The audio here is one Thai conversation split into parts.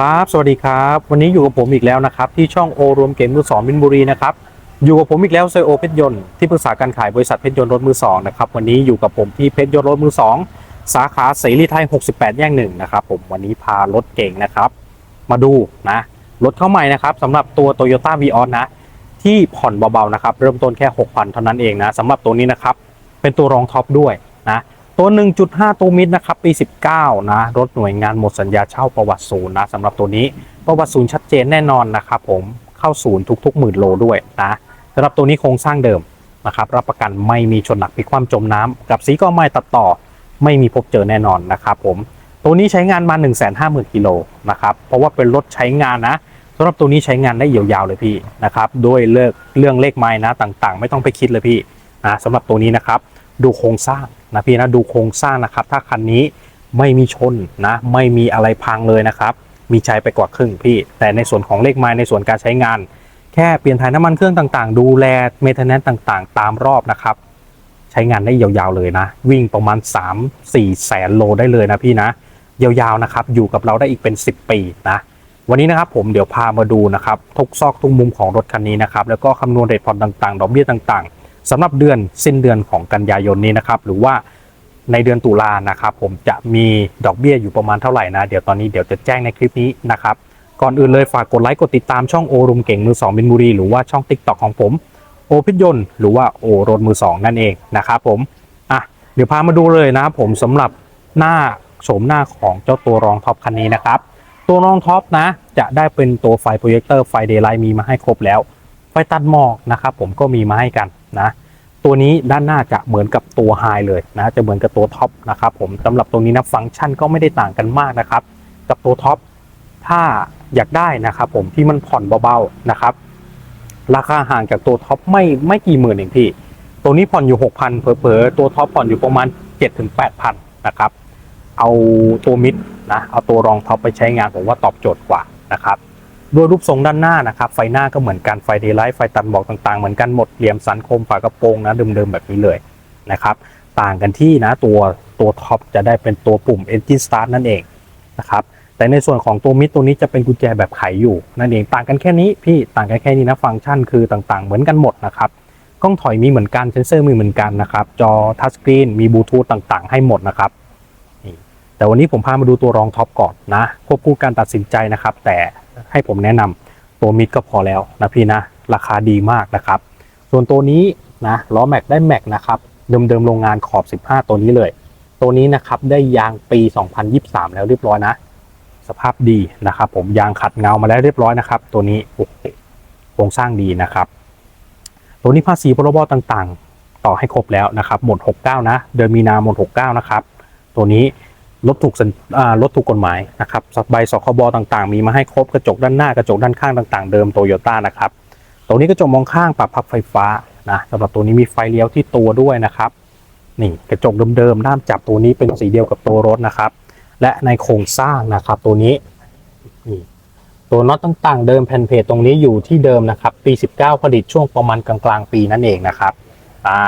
ครับ สวัสดีครับ วันนี้อยู่กับผมอีกแล้วนะครับ ที่ช่องโอรวมเกมมือสองมินบุรีนะครับ อยู่กับผมอีกแล้วเซโอเพชรยนต์ที่ปรึกษาการขายบริษัทเพชรยนต์รถมือสองนะครับ วันนี้อยู่กับผมที่เพชรยนต์รถมือสองสาขาเสรีไทย 68 แยกหนึ่งนะครับผมวันนี้พารถเก่งนะครับ มาดูนะ รถเข้าใหม่นะครับสำหรับตัว Toyota v ีออนะ ที่ผ่อนเบาๆนะครับ เริ่มต้นแค่ 6,000 เท่านั้นเองนะสำหรับตัวนี้นะครับ เป็นตัวรองท็อปด้วยนะ ตัว 1.5 ตัวมิดนะครับ ปี 19 นะ รถหน่วยงานหมดสัญญาเช่าประวัติศูนย์นะสำหรับตัวนี้ประวัติศูนย์ชัดเจนแน่นอนนะครับผมเข้าศูนย์ทุกๆหมื่นโลด้วยนะสำหรับตัวนี้โครงสร้างเดิมนะครับ รับประกันไม่มีชนหนักพิกคว่ำจมน้ำกับสีก็ไม่ตัดต่อ ไม่มีพบเจอแน่นอนนะครับผมตัวนี้ใช้งานมา 1 5 0 0 0 0กิโลนะครับเพราะว่าเป็นรถใช้งานนะสำหรับตัวนี้ใช้งานได้ยาวๆเลยพี่นะครับด้วยเลิกเรื่องเลขไม้นะต่างๆ ไม่ต้องไปคิดเลยพี่นะสำหรับตัวนี้นะครับดูโครงสร้าง นะพี่นะดูโครงสร้างนะครับ ถ้าคันนี้ไม่มีชนนะ ไม่มีอะไรพังเลยนะครับ มีใช้ไปกว่าครึ่งพี่ แต่ในส่วนของเลขไม้ในส่วนการใช้งาน แค่เปลี่ยนถ่ายน้ำมันเครื่องต่างๆ ดูแลเมทแนนต่างๆ ตามรอบนะครับ ใช้งานได้ยาวๆเลยนะ วิ่งประมาณ 3-4 แสนโลได้เลยนะพี่นะ ยาวๆนะครับ อยู่กับเราได้อีกเป็น 10 ปีนะวันนี้นะครับผมเดี๋ยวพามาดูนะครับทุกซอกทุกมุมของรถคันนี้นะครับแล้วก็คำนวณเรทผ่อนต่างๆ ดอกเบี้ยต่างๆ สำหรับเดือนสิ้นเดือนของกันยายนนี้นะครับ หรือว่าในเดือนตุลานะครับ ผมจะมีดอกเบี้ยอยู่ประมาณเท่าไหร่นะ เดี๋ยวตอนนี้เดี๋ยวจะแจ้งในคลิปนี้นะครับ ก่อนอื่นเลยฝากกดไลค์กดติดตามช่องโอรุมเก่งมือสองบินบุรีหรือว่าช่อง t ิ k t o k ของผมโอพิยนหรือว่าโอรถมือสองนั่นเองนะครับผมอะเดี๋ยวพามาดูเลยนะครับผมสำหรับหน้าโฉมหน้าของเจ้าตัวรองท็อปคันนี้นะครับ ตัวรองท็อปนะ จะได้เป็นตัวไฟโปรเจคเตอร์ไฟเดย์ไลท์มีมาให้ครบแล้ว ไฟตัดหมอกนะครับผมก็มีมาให้กัน นะตัวนี้ด้านหน้าจะเหมือนกับตัวไฮเลยนะจะเหมือนกับตัวท็อปนะครับผมสำหรับตรงนี้นะฟังก์ชันก็ไม่ได้ต่างกันมากนะครับ กับตัวท็อปถ้าอยากได้นะครับผมที่มันผ่อนเบาๆนะครับ ราคาห่างจากตัวท็อปไม่ไม่กี่หมื่นเองพี่ตัวนี้ผ่อนอยู่ 6,000เผลอๆตัวท็อปผ่อนอยู่ประมาณ 7-8,000นะครับเอาตัวมิดนะเอาตัวรองท็อปไปใช้งานผมว่าตอบโจทย์กว่านะครับ ด้วยรูปทรงด้านหน้านะครับ ไฟหน้าก็เหมือนกันไฟเดย์ไลท์ไฟตัดหมอกต่างๆ เหมือนกันหมดเหลี่ยมสันคมฝากระโปรงนะเดิมๆแบบนี้เลยนะครับต่างกันที่นะตัวตัวท็อปจะได้เป็นตัวปุ่ม Engine Start นั่นเองนะครับแต่ในส่วนของตัวมิดตัวนี้จะเป็นกุญแจแบบไขอยู่นั่นเองต่างกันแค่นี้พี่ต่างกันแค่นี้นะฟังก์ชันคือต่างๆ เหมือนกันหมดนะครับกล้องถอยมีเหมือนกันเซนเซอร์มีเหมือนกันนะครับจอทัชสกรีนมีบลูทูธต่างๆ ให้หมดนะครับแต่วันนี้ผมพามาดูตัวรองท็อปก่อนนะควบคู่การตัดสินใจนะครับ แต่ ให้ผมแนะนำตัวมิดก็พอแล้วนะพี่นะ ราคาดีมากนะครับ ส่วนตัวนี้นะล้อแม็กได้แม็กนะครับ เดิมๆโรงงานขอบ 15 ตัวนี้เลย ตัวนี้นะครับได้ยางปี 2023 แล้วเรียบร้อยนะ สภาพดีนะครับ ผมยางขัดเงามาแล้วเรียบร้อยนะครับ ตัวนี้โอ้โหโครงสร้างดีนะครับ ตัวนี้ภาษีพรบต่างๆ ต่อให้ครบแล้วนะครับ หมด 69 นะ เดือนมีนาหมด 69 นะครับ ตัวนี้ รถถูกสัญรถถูกกฎหมายนะครับใบสคบต่างๆ มีมาให้ครบกระจกด้านหน้ากระจกด้านข้างต่างๆ เดิมโตโยต้านะครับตัวนี้กระจกมองข้างปรับพับไฟฟ้านะสำหรับตัวนี้มีไฟเลี้ยวที่ตัวด้วยนะครับนี่กระจกเดิมๆด้ามจับตัวนี้เป็นสีเดียวกับตัวรถนะครับ และในโครงสร้างนะครับตัวนี้นี่ตัวน็อตต่างๆ เดิมแผ่นเพจตรงนี้อยู่ที่เดิมนะครับ ปี 19 ผลิตช่วงประมาณกลางๆ ปีนั่นเองนะครับอ่า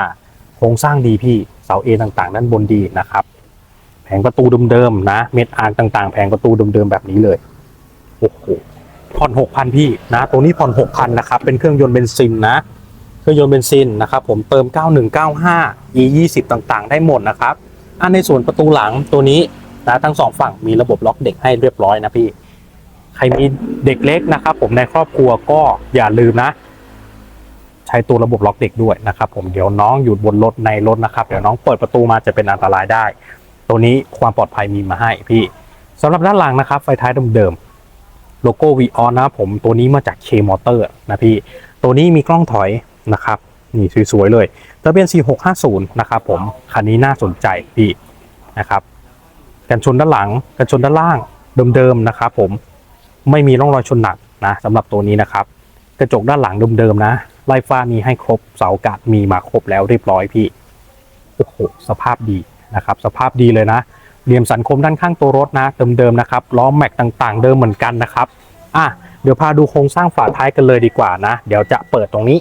โครงสร้างดีพี่เสาเอต่างๆด้านบนดีนะครับ แผงประตูเดิมๆนะเม็ดอ่างต่าง ๆ แผงประตูเดิมๆแบบนี้เลยโอ้โหผ่อน6,000พี่นะ ตัวนี้ผ่อน6,000นะครับ เป็นเครื่องยนต์เบนซินนะ เครื่องยนต์เบนซินนะครับ ผมเติม 9195 e 20ต่างๆ ได้หมดนะครับอันในส่วนประตูหลังตัวนี้นะทั้งสองฝั่งมีระบบล็อกเด็กให้เรียบร้อยนะพี่ ใครมีเด็กเล็กนะครับ ผมในครอบครัวก็อย่าลืมนะ ใช้ตัวระบบล็อกเด็กด้วยนะครับ ผมเดี๋ยวน้องอยู่บนรถในรถนะครับ เดี๋ยวน้องเปิดประตูมาจะเป็นอันตรายได้ ตัวนี้ความปลอดภัยมีมาให้พี่สำหรับด้านหลังนะครับ ไฟท้ายเดิมๆโลโก้วีออนนะครับผมตัวนี้มาจาก K Motor นะพี่ ตัวนี้มีกล้องถอยนะครับนี่สวยๆเลยทะเบียน 4650 นะครับผม คันนี้น่าสนใจพี่นะครับ กันชนด้านหลัง กันชนด้านล่างเดิมๆนะครับผมไม่มีร่องรอยชนหนักนะสำหรับตัวนี้นะครับ กระจกด้านหลังเดิมๆนะไล่ฟ้ามีให้ครบเสาอากาศมีมาครบแล้วเรียบร้อยพี่โอ้โหสภาพดี นะครับสภาพดีเลยนะเหลี่ยมสันคมด้านข้างตัวรถนะเดิมๆนะครับล้อแม็กต่างๆ เดิมเหมือนกันนะครับอะเดี๋ยวพาดูโครงสร้างฝาท้ายกันเลยดีกว่านะ เดี๋ยวจะเปิดตรงนี้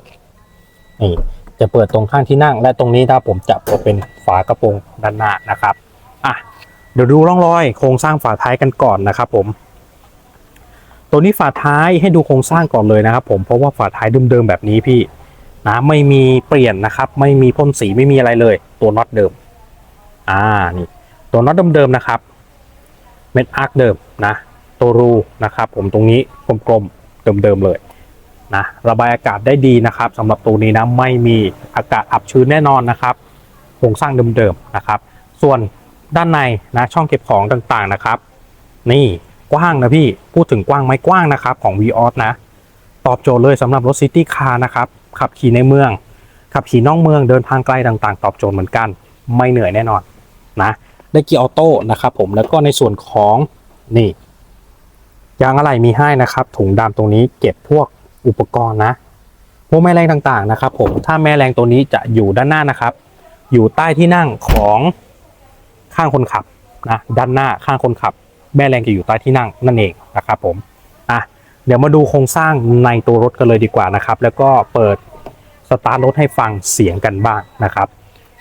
นี่จะเปิดตรงข้างที่นั่ง และตรงนี้ถ้าผมจะเปิดเป็นฝากระโปรงด้านหน้านะครับอะเดี๋ยวดูร่องรอย โครงสร้างฝาท้ายกันก่อนนะครับผม ตัวนี้ฝาท้ายให้ดูโครงสร้างก่อนเลยนะครับ ผมเพราะว่าฝาท้ายเดิมๆแบบนี้พี่นะไม่มีเปลี่ยนนะครับ ไม่มีพ่นสีไม่มีอะไรเลย ตัวน็อตเดิม อ่านี่ตัวน็อตเดิมๆนะครับ เม็ดอาร์คเดิมนะ ตัวรูนะครับผมตรงนี้กลมๆเดิมๆเลยนะระบายอากาศได้ดีนะครับสำหรับตัวนี้นะไม่มีอากาศอับชื้นแน่นอนนะครับโครงสร้างเดิมๆนะครับ ส่วนด้านในนะช่องเก็บของต่างๆนะครับ นี่กว้างนะพี่พูดถึงกว้างไหมกว้างนะครับของ v ีออสนะ ตอบโจทย์เลยสำหรับรถซิตี้คาร์นะครับ ขับขี่ในเมือง ขับขี่นอกเมืองเดินทางไกลต่างๆ ตอบโจทย์เหมือนกัน ไม่เหนื่อยแน่นอน นะได้เกียร์ออโต้นะครับผมแล้วก็ในส่วนของนี่ยางอะไหล่มีให้นะครับ ถุงดำตรงนี้เก็บพวกอุปกรณ์นะพวกแม่แรงต่างๆนะครับ ผมถ้าแม่แรงตัวนี้จะอยู่ด้านหน้านะครับ อยู่ใต้ที่นั่งของข้างคนขับนะด้านหน้าข้างคนขับ แม่แรงจะอยู่ใต้ที่นั่งนั่นเองนะครับผมอะเดี๋ยวมาดูโครงสร้างในตัวรถกันเลยดีกว่านะครับ แล้วก็เปิดสตาร์ทรถให้ฟังเสียงกันบ้างนะครับ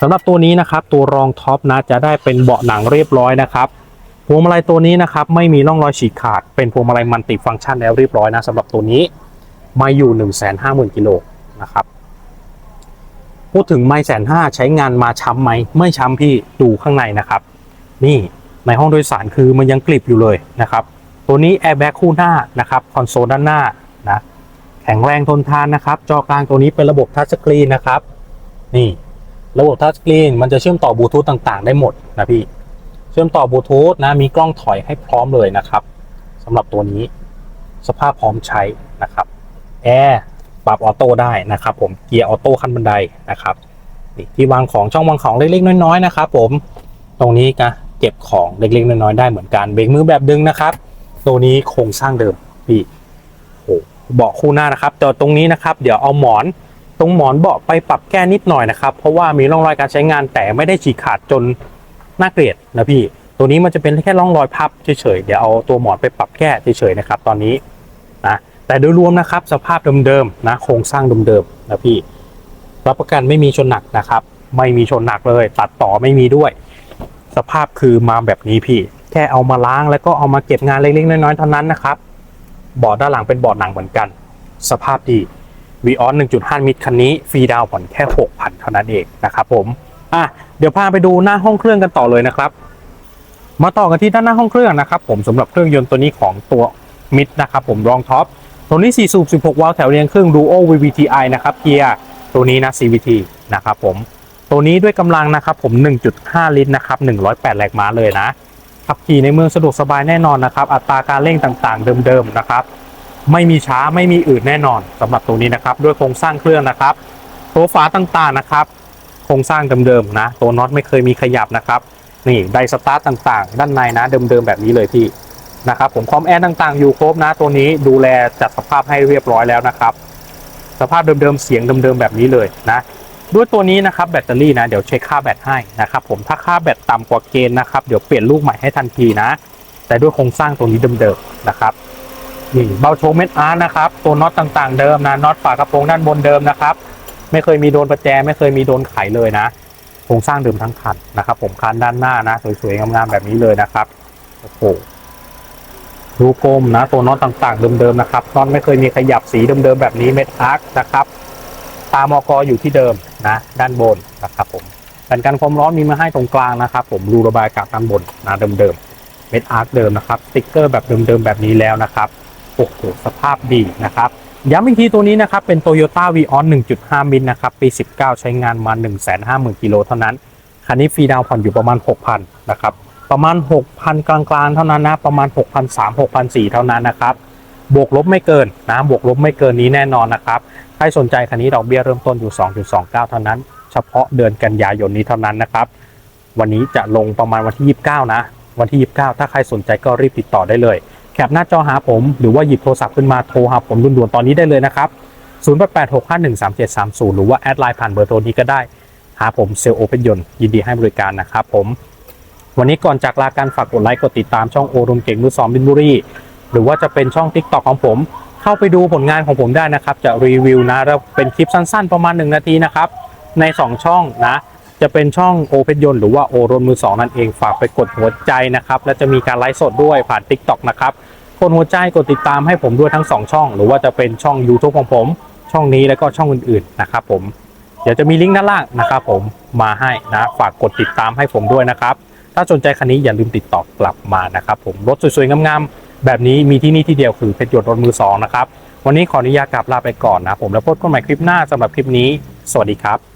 ำหรับตัวนี้นะครับตัวรองท็อปนะจะได้เป็นเบาะหนังเรียบร้อยนะครับพวงมาลัยตัวนี้นะครับไม่มีร่องรอยฉีกขาด เป็นพวงมาลัยมัลติฟังก์ชันแล้วเรียบร้อยนะสำหรับตัวนี้มาอยู่ 1 5 0 0 0 0กิโลนะครับพูดถึงไม่แสนห้าใช้งานมาช้ำไหมไม่ช้ำพี่ดูข้างในนะครับ นี่ในห้องโดยสารคือมันยังกลิบอยู่เลยนะครับ ตัวนี้แอร์แบ็กคู่หน้านะครับคอนโซลด้านหน้านะแข็งแรงทนทานนะครับ จอกลางตัวนี้เป็นระบบทัชสกรีนนะครับ นี่ ระบบทัชสกรีนมันจะเชื่อมต่อบลูทูธต่างๆ ได้หมดนะพี่ เชื่อมต่อบลูทูธนะ มีกล้องถอยให้พร้อมเลยนะครับสำหรับตัวนี้สภาพพร้อมใช้นะครับแอร์ปรับออโต้ได้นะครับ ผมเกียร์ออโต้ขั้นบันไดนะครับนี่ที่วางของช่องวางของเล็กๆน้อยๆนะครับ ผมตรงนี้นะเก็บของเล็กๆน้อยๆได้เหมือนกันเบรกมือแบบดึงนะครับ ตัวนี้โครงสร้างเดิมพี่โอ้เบาะคู่หน้านะครับแต่ตรงนี้นะครับ เดี๋ยวเอาหมอน ตรงหมอนเบาะไปปรับแก้นิดหน่อยนะครับ เพราะว่ามีร่องรอยการใช้งานแต่ไม่ได้ฉีกขาดจนน่าเกลียดนะพี่ ตัวนี้มันจะเป็นแค่ร่องรอยพับเฉยๆเดี๋ยวเอาตัวหมอนไปปรับแก้เฉยๆนะครับ ตอนนี้นะแต่โดยรวมนะครับ สภาพเดิมๆนะโครงสร้างเดิมๆนะพี่รับประกันไม่มีชนหนักนะครับ ไม่มีชนหนักเลย ตัดต่อไม่มีด้วย สภาพคือมาแบบนี้พี่ แค่เอามาล้างแล้วก็เอามาเก็บงานเล็กๆน้อยๆเท่านั้นนะครับเบาะด้านหลังเป็นเบาะหนังเหมือนกัน สภาพดี v ีออส1.5 มิตรคันนี้ฟรีดาวผ่อนแค่ 6,000 เท่านั้นเองนะครับผมอะเดี๋ยวพาไปดูหน้าห้องเครื่องกันต่อเลยนะครับ มาต่อกันที่ด้านหน้าห้องเครื่องนะครับ ผมสำหรับเครื่องยนต์ตัวนี้ของตัวมิดนะครับผมรองท็อปตัวนี้ 4 สูบ 16 วาล์วแถวเรียงเครื่อง Duo VVTi นะครับเกียร์ตัวนี้นะ CVT นะครับผมตัวนี้ด้วยกำลังนะครับผม 1.5 ลิตรนะครับ 108 แรงม้าเลยนะขับขี่ในเมืองสะดวกสบายแน่นอนนะครับ อัตราการเร่งต่างๆ เดิมๆนะครับ ไม่มีช้าไม่มีอืดแน่นอนสำหรับตัวนี้นะครับ ด้วยโครงสร้างเครื่องนะครับตัวฝาต่างๆนะครับ โครงสร้างเดิมๆนะ ตัวน็อตไม่เคยมีขยับนะครับ นี่ไดสตาร์ตต่าง ๆ ด้านในนะเดิมๆแบบนี้เลยพี่นะครับ ผมคอมแอร์ต่างๆอยู่ครบนะ ตัวนี้ดูแลจัดสภาพให้เรียบร้อยแล้วนะครับ สภาพเดิมๆเสียงเดิมๆแบบนี้เลยนะด้วยตัวนี้นะครับแบตเตอรี่นะเดี๋ยวเช็คค่าแบตให้นะครับผมถ้าค่าแบตต่ำกว่าเกณฑ์นะครับเดี๋ยวเปลี่ยนลูกใหม่ให้ทันทีนะ แต่ด้วยโครงสร้างตัวนี้เดิมๆนะครับ นี่เบาโชว์เม็ดอาร์นะครับ ตัวน็อตต่างๆเดิมนะน็อตฝากระโปรงด้านบนเดิมนะครับ ไม่เคยมีโดนประแจ ไม่เคยมีโดนไขเลยนะโครงสร้างเดิมทั้งคันนะครับ ผมคันด้านหน้านะสวยๆงามๆแบบนี้เลยนะครับโอ้โหรูกลมนะตัวน็อตต่างๆเดิมๆนะครับน็อตไม่เคยมีขยับสีเดิมๆแบบนี้เม็ดอาร์คนะครับตามอกอยู่ที่เดิมนะ ด้านบนนะครับผมกันกันความร้อนมีมาให้ตรงกลางนะครับ ผมรูระบายอากาศด้านบนนะเดิมๆเม็ดอาร์คเดิมนะครับสติ๊กเกอร์แบบเดิมๆแบบนี้แล้วนะครับ โอ้โหสภาพดีนะครับย้ำอีกทีตัวนี้นะครับ เป็น Toyota v ีออน1.5 มิลนะครับ ปี 19 ใช้งานมา 150,000 กิโลเท่านั้น คันนี้ฟรีดาวน์ผ่อนอยู่ประมาณ 6,000 นะครับ ประมาณ 6,000 กลางๆ เท่านั้นนะ ประมาณ 6,300 6,400 เท่านั้นนะครับ บวกลบไม่เกินนะ บวกลบไม่เกินนี้แน่นอนนะครับ ใครสนใจคันนี้ดอกเบี้ยเริ่มต้นอยู่ 2.29 เท่านั้น เฉพาะเดือนกันยายนนี้เท่านั้นนะครับ วันนี้จะลงประมาณวันที่ 29 นะ วันที่ 29 ถ้าใครสนใจก็รีบติดต่อได้เลย แคปหน้าจอหาผม หรือว่าหยิบโทรศัพท์ขึ้นมาโทรหาผมด่วนๆตอนนี้ได้เลยนะครับ 0886513730 หรือว่าแอดไลน์ผ่านเบอร์โทรนี้ก็ได้ หาผมเซลล์โอเปนยนยินดีให้บริการนะครับผม วันนี้ก่อนจากลาการฝากกดไลค์กดติดตามช่องโอรมเก่งมือสองบินบุรีหรือว่าจะเป็นช่อง TikTok ของผม เข้าไปดูผลงานของผมได้นะครับ จะรีวิวนะแล้วเป็นคลิปสั้นๆ ประมาณ 1 นาทีนะครับ ใน 2 ช่องนะ จะเป็นช่องโอเพนยนหรือว่าโอรนมือสองนั่นเองฝากไปกดหัวใจนะครับ และจะมีการไลฟ์สดด้วยผ่าน TikTok นะครับกดหัวใจกดติดตามให้ผมด้วยทั้ง 2 ช่อง หรือว่าจะเป็นช่อง YouTube ของผม ช่องนี้แล้วก็ช่องอื่นๆนะครับผมเดี๋ยวจะมีลิงก์ด้านล่างนะครับผมมาให้นะฝากกดติดตามให้ผมด้วยนะครับถ้าสนใจคันนี้อย่าลืมติดต่อกลับมานะครับผมรถสวยๆงามๆแบบนี้มีที่นี่ที่เดียวคือเพชรยนต์รถมือสองนะครับวันนี้ขออนุญาตกลับลาไปก่อนนะผมแล้วพบกันใหม่คลิปหน้าสำหรับคลิปนี้ สวัสดีครับ